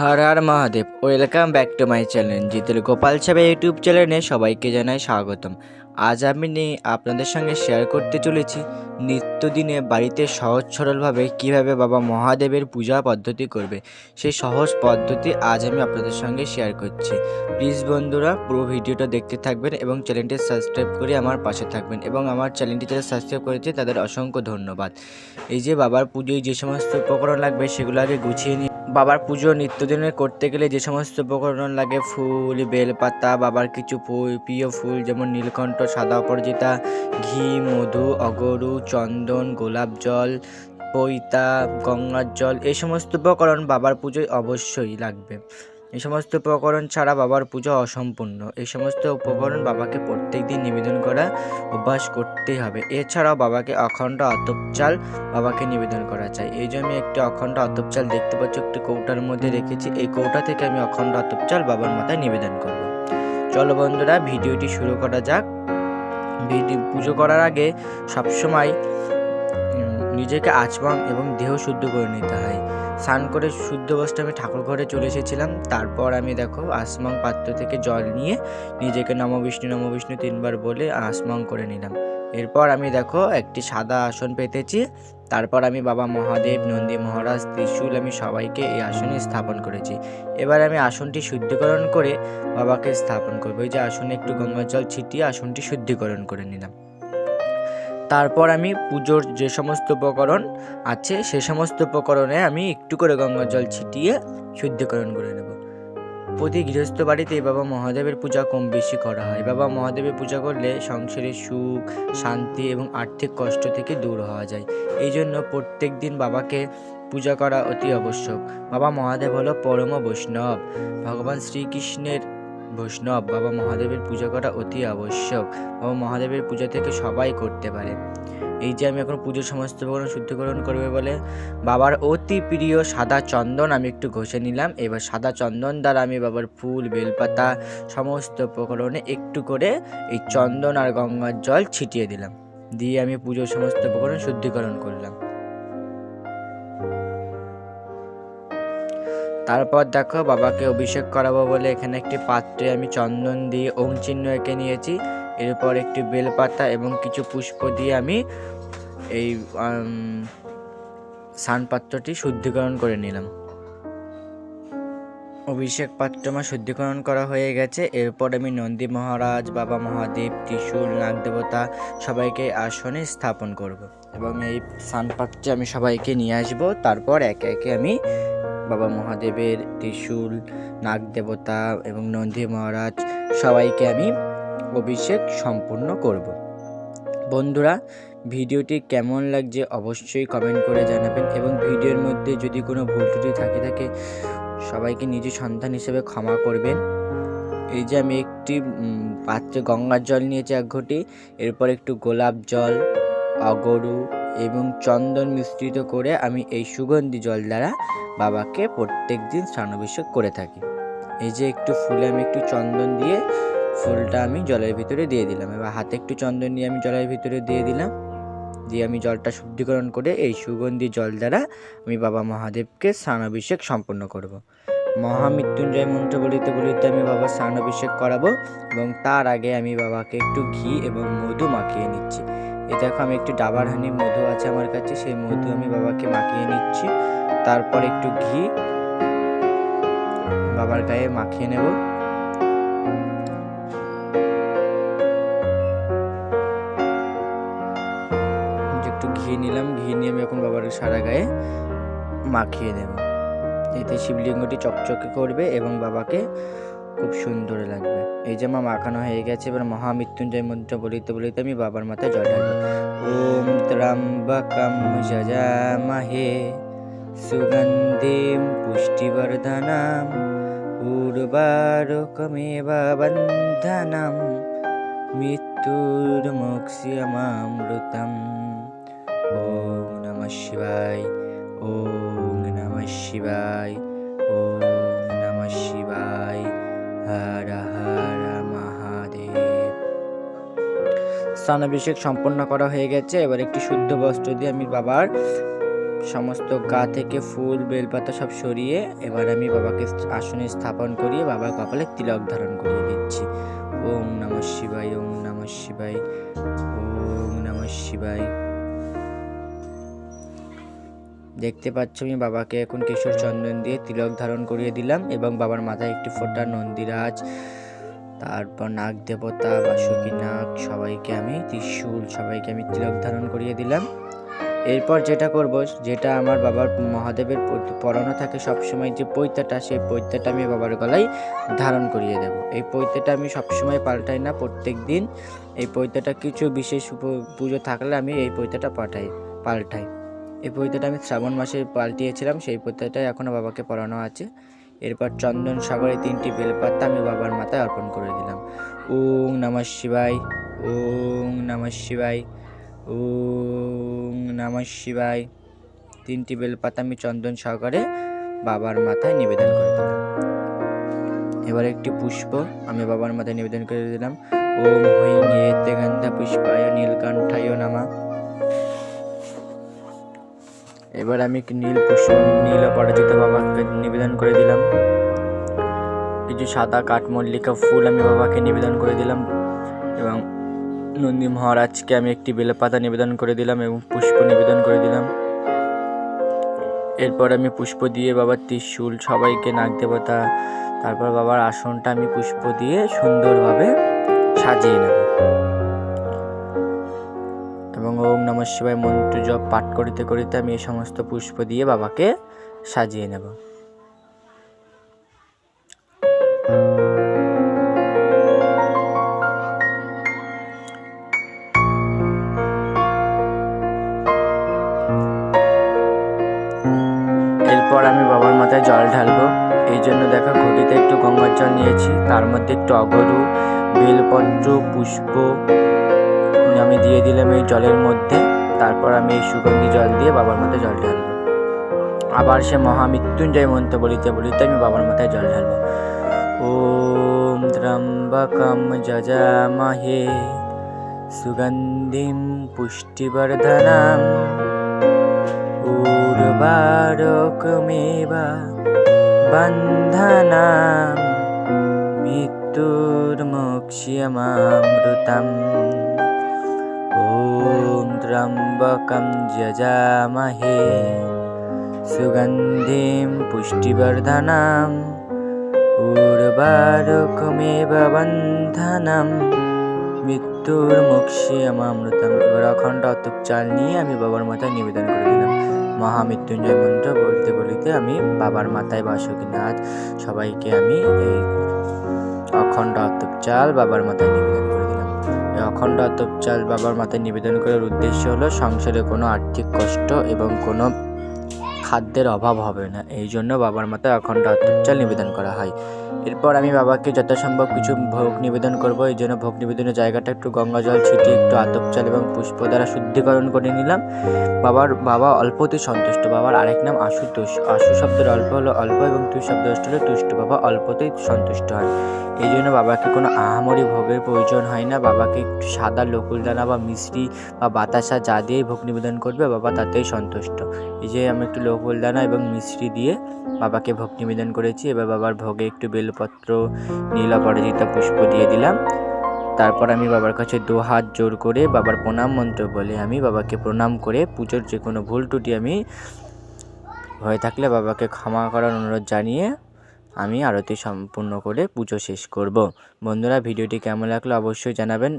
Har Har Mahadev, welcome back to my channel Jitul Gopal Saheb YouTube চ্যানেলে সবাইকে জানাই স্বাগতম। আজ আমি নিয়ে আপনাদের সঙ্গে শেয়ার করতে চলেছি নিত্যদিনে বাড়িতে সহজ সরলভাবে কীভাবে বাবা মহাদেবের পূজা পদ্ধতি করবে, সেই সহজ পদ্ধতি আজ আমি আপনাদের সঙ্গে শেয়ার করছি। প্লিজ বন্ধুরা, পুরো ভিডিওটা দেখতে থাকবেন এবং চ্যানেলটি সাবস্ক্রাইব করে আমার পাশে থাকবেন এবং আমার চ্যানেলটি যারা সাবস্ক্রাইব করেছে তাদের অসংখ্য ধন্যবাদ। এই যে বাবার পুজোয় যে সমস্ত উপকরণ লাগবে সেগুলো আগে গুছিয়ে নিয়ে বাবার পুজো, নিত্যদিনের করতে গেলে যে সমস্ত উপকরণ লাগে, ফুল, বেলপাতা, বাবার কিছু ফুল, প্রিয় ফুল যেমন নীলকণ্ঠ, সাদা অপরাজিতা, ঘি, মধু, অগরু, চন্দন, গোলাপ জল, পৈতা, গঙ্গার জল, এই সমস্ত উপকরণ বাবার পুজোয় অবশ্যই লাগবে। এই সমস্ত উপকরণ ছাড়া বাবার পুজো অসম্পূর্ণ। এই সমস্ত উপকরণ বাবাকে প্রত্যেক দিন নিবেদন করা অভ্যাস করতেই হবে। এছাড়াও বাবাকে অখণ্ড আতপ চাল বাবাকে নিবেদন করা চাই। এই জন্য আমি একটি অখণ্ড আতপ চাল দেখতে পাচ্ছি, একটি কৌটার মধ্যে রেখেছি। এই কৌটা থেকে আমি অখণ্ড আতপ চাল বাবার মাথায় নিবেদন করব। চলো বন্ধুরা, ভিডিওটি শুরু করা যাক। ভিডিও পুজো করার আগে সবসময় নিজেকে আচমন এবং দেহ শুদ্ধ করে নিতে হয়। স্নান করে শুদ্ধ অবস্থায় আমি ঠাকুর ঘরে চলে এসেছিলাম। তারপর আমি দেখো আসমাং পাত্র থেকে জল নিয়ে নিজেকে নম বিষ্ণু নম বিষ্ণু তিনবার বলে আসমাং করে নিলাম। এরপর আমি দেখো একটি সাদা আসন পেতেছি। তারপর আমি বাবা মহাদেব, নন্দী মহারাজ, ত্রিশূল আমি সবাইকে এই আসনে স্থাপন করেছি। এবার আমি আসনটি শুদ্ধিকরণ করে বাবাকে স্থাপন করব। এই যে আসনে একটু গঙ্গার জল ছিটিয়ে আসনটি শুদ্ধিকরণ করে নিলাম। তারপর আমি পুজোর যে সমস্ত উপকরণ আছে, সে সমস্ত উপকরণে আমি একটু করে গঙ্গার জল ছিটিয়ে শুদ্ধিকরণ করে নেব। প্রতি গৃহস্থ বাড়িতে বাবা মহাদেবের পূজা কম বেশি করা হয়। বাবা মহাদেবের পূজা করলে সংসারে সুখ, শান্তি এবং আর্থিক কষ্ট থেকে দূর হওয়া যায়। এই জন্য প্রত্যেক দিন বাবাকে পূজা করা অতি আবশ্যক। বাবা মহাদেব হলো পরম বৈষ্ণব। ভগবান শ্রীকৃষ্ণের বৈষ্ণব বাবা মহাদেবের পূজা করা অতি আবশ্যক। বাবা মহাদেবের পূজা থেকে সবাই করতে পারে। এই যে আমি এখন পুজোর সমস্ত উপকরণ শুদ্ধিকরণ করবে বলে বাবার অতি প্রিয় সাদা চন্দন আমি একটু ঘষে নিলাম। এবার সাদা চন্দন দ্বারা আমি বাবার ফুল, বেলপাতা সমস্ত উপকরণে একটু করে এই চন্দন আর গঙ্গার জল ছিটিয়ে দিলাম। দিয়ে আমি পুজোর সমস্ত উপকরণ শুদ্ধিকরণ করলাম। তারপর দেখো বাবাকে অভিষেক করাবো বলে এখানে একটি পাত্রে আমি চন্দন দিয়ে ওম চিহ্ন এঁকে নিয়েছি। এরপর একটি বেলপাতা এবং কিছু পুষ্প দিয়ে আমি এই উম, সান পাত্রটি শুদ্ধিকরণ করে নিলাম। অভিষেক পাত্র আমার শুদ্ধিকরণ করা হয়ে গেছে। এরপর আমি নন্দী মহারাজ বাবা মহাদেব ত্রিশূল নাগদেবতা সবাইকে আসনে স্থাপন করব এবং এই সান পাত্রে আমি সবাইকে নিয়ে আসব। তারপর একে একে আমি বাবা মহাদেবের ত্রিশূল, নাগদেবতা এবং নন্দী মহারাজ সবাইকে আমি অভিষেক সম্পূর্ণ করব। বন্ধুরা, ভিডিওটি কেমন লাগছে অবশ্যই কমেন্ট করে জানাবেন এবং ভিডিওর মধ্যে যদি কোনো ভুল ত্রুটি থাকে থাকে সবাইকে নিজের সন্তান হিসেবে ক্ষমা করবেন। এই যে আমি একটি পাত্রে গঙ্গার জল নিয়েছি এক ঘটি, এরপর একটু গোলাপ জল, অগরু এবং চন্দন মিশ্রিত করে আমি এই সুগন্ধি জল দ্বারা বাবাকে প্রত্যেক দিন স্নানাভিষেক করে থাকি। এই যে একটু ফুলে আমি একটু চন্দন দিয়ে ফুলটা আমি জলের ভিতরে দিয়ে দিলাম। এবার হাতে একটু চন্দন নিয়ে আমি জলের ভিতরে দিয়ে দিলাম। দিয়ে আমি জলটা শুদ্ধিকরণ করে এই সুগন্ধি জল দ্বারা আমি বাবা মহাদেবকে স্নানাভিষেক সম্পন্ন করব। মহামৃত্যুঞ্জয় মন্ত্র বলিতে বলিতে আমি বাবার স্নানাভিষেক করাবো এবং তার আগে আমি বাবাকে একটু ঘি এবং মধু মাখিয়ে নিচ্ছি। এই দেখো, আমি একটু ডাবার হানি মধু আছে আমার কাছে, সেই মধু আমি বাবাকে মাখিয়ে নিচ্ছি। তারপর একটু ঘি বাবার গায়ে মাখিয়ে নেব। একটু ঘি নিলাম, ঘি নিয়ে আমি এখন বাবার সারা গায়ে মাখিয়ে দেব। এতে শিবলিঙ্গটি চকচকে করবে এবং বাবাকে খুব সুন্দর লাগবে। এই যে আমার মাখানো হয়ে গেছে, এবার মহামৃত্যুঞ্জয় মন্ত্র বলিতে বলিতে আমি বাবার মাথায় জল ঢালবো। ওম ত্রম্বকম যজামহে সুগন্ধিম পুষ্টিবর্ধনম উর্বারকমেব বন্ধনম মৃত্যুর্মোক্ষ্যমামৃতম। ওম নমঃ শিবায়, ওম নমঃ শিবায়, ওম হর হর মহাদেব। স্নানাভিষেক সম্পন্ন করা হয়ে গেছে। এবার একটি শুদ্ধ বস্ত্র দিয়ে আমি বাবার সমস্ত গা থেকে ফুল, বেলপাতা সব সরিয়ে এবার আমি বাবাকে আসনে স্থাপন করিয়ে বাবার কপালে তিলক ধারণ করিয়ে দিচ্ছি। ওম নমঃ শিবায়, ওম নমঃ শিবায়, ওম নমঃ শিবায়। দেখতে পাচ্ছ, আমি বাবাকে এখন কেশর চন্দন দিয়ে তিলক ধারণ করিয়ে দিলাম এবং বাবার মাথায় একটি ফোটা নন্দীরাজ, তারপর নাগ দেবতা বাসুকী নাগ, সবাইকে আমি ত্রিশূল, সবাইকে আমি তিলক ধারণ করিয়ে দিলাম। এরপর যেটা করব, যেটা আমার বাবার মহাদেবের প- পরানো থাকে সবসময় যে পৈতাটা, সেই পৈতাটা আমি বাবার গলায় ধারণ করিয়ে দেব। এই পৈতাটা আমি সবসময় পাল্টাই না, প্রত্যেক দিন। এই পৈতাটা কিছু বিশেষ পুজো থাকলে আমি এই পৈতাটা পাঠাই, পাল্টাই। এই পৈতাটা আমি শ্রাবণ মাসে পাল্টিয়েছিলাম, সেই পৈতাটাই এখনও বাবাকে পড়ানো আছে। এরপর চন্দন সাগরে তিনটি বেলপাতা আমি বাবার মাথায় অর্পণ করে দিলাম। ওং নমঃ শিবায়, ওং নমঃ শিবায়, ওং নমঃ শিবায়। তিনটি বেলপাতা আমি চন্দন সাগরে বাবার মাথায় নিবেদন করে দিলাম। এবার একটি পুষ্প আমি বাবার মাথায় নিবেদন করে দিলাম। ওম হৈং এতে গন্ধা পুষ্পায় নীলকণ্ঠায় নামা। এবার আমি নীল পুষ্প, নীল পরাজিত বাবাকে নিবেদন করে দিলাম। কিছু সাদা কাঠমল্লিকা ফুল আমি বাবাকে নিবেদন করে দিলাম এবং নন্দী মহারাজকে আমি একটি বেলপাতা নিবেদন করে দিলাম এবং পুষ্প নিবেদন করে দিলাম। এরপর আমি পুষ্প দিয়ে বাবার ত্রিশূল, সবাইকে নাগ দেবতা, তারপর বাবার আসনটা আমি পুষ্প দিয়ে সুন্দরভাবে সাজিয়ে নেব। নমঃ শিবায় মন্ত্র জপ পাঠ করিতে করিতে আমি এই সমস্ত পুষ্প দিয়ে বাবাকে সাজিয়ে নেব। এরপর আমি বাবার মাথায় জল ঢালবো। এই জন্য দেখো ঘটিতে একটু গঙ্গার জল নিয়েছি। তার মধ্যে একটু বেলপত্র, পুষ্প আমি দিয়ে দিলাম এই জলের মধ্যে। তারপর আমি এই সুগন্ধি জল দিয়ে বাবার মাথায় জল ঢালবো। আবার সে মহামৃত্যুঞ্জয় মন্ত্র বলিতে বলিতে আমি বাবার মাথায় জল ঢালবো। ওম ত্রম্বকম যজামহে সুগন্ধিম পুষ্টিবর্ধনম উর্বারকমেব বন্ধনাম মৃত্যুর্মোক্ষ্যমামৃতম। त्र्यम्बकं यजामहे सुगन्धिं पुष्टिवर्धनम् उर्वारुकमेव बन्धनं মৃত্যুর্মুক্ষিয়মামৃতম এবার অখণ্ড অতুপ চাল নিয়ে আমি বাবার মাথায় নিবেদন করে দিলাম মহামৃত্যুঞ্জয় মন্ত্র বলতে বলতে আমি বাবার মাথায় বাসুকিনাথ সবাইকে আমি এই অখণ্ড অতুপ চাল বাবার মাথায় নিবেদন করে দিলাম এই অখণ্ড আতপ চাল বাবার মাথায় নিবেদন করার উদ্দেশ্য হলো, সংসারে কোনো আর্থিক কষ্ট এবং কোনো খাদ্যের অভাব হবে না। এই জন্য বাবার মাথায় অখণ্ড আতপ চাল নিবেদন করা হয়। এরপর আমি বাবাকে যথাসম্ভব কিছু ভোগ নিবেদন করব। এই জন্য ভোগ নিবেদনের জায়গাটা একটু গঙ্গা জল ছিটিয়ে একটু আতপ চাল এবং পুষ্প দ্বারা শুদ্ধিকরণ করে নিলাম। বাবার, বাবা অল্পতেই সন্তুষ্ট। বাবার আরেক নাম আশুতোষ। আশু শব্দের অল্প হলো অল্প এবং তুই শব্দ হলো তুষ্ট। বাবা অল্পতেই সন্তুষ্ট হয় এই জন্য বাবাকে কোনো আহামরি ভোগের প্রয়োজন হয় না। বাবাকে একটু সাদা লকুলদানা বা মিশ্রি বা বাতাসা যা দিয়েই ভোগ নিবেদন করবে, বাবা তাতেই সন্তুষ্ট। এই যে আমি একটু লকুলদানা এবং মিশ্রি দিয়ে বাবাকে ভোগ নিবেদন করেছি। এবার বাবার ভোগে একটু বেলপত্র নীল অপরাজিতা পুষ্প দিয়ে দিলাম। তারপর আমি বাবার কাছে দু হাত জোর করে বাবার প্রণাম মন্ত্র বলে। আমি বাবাকে প্রণাম করে পুজোর যে কোনো ভুল ত্রুটি আমি হয়ে থাকলে বাবাকে ক্ষমা করার অনুরোধ জানিয়ে আমি আরতি সম্পূর্ণ করে পুজো শেষ করব। বন্ধুরা, ভিডিওটি কেমন লাগল অবশ্যই জানাবেন।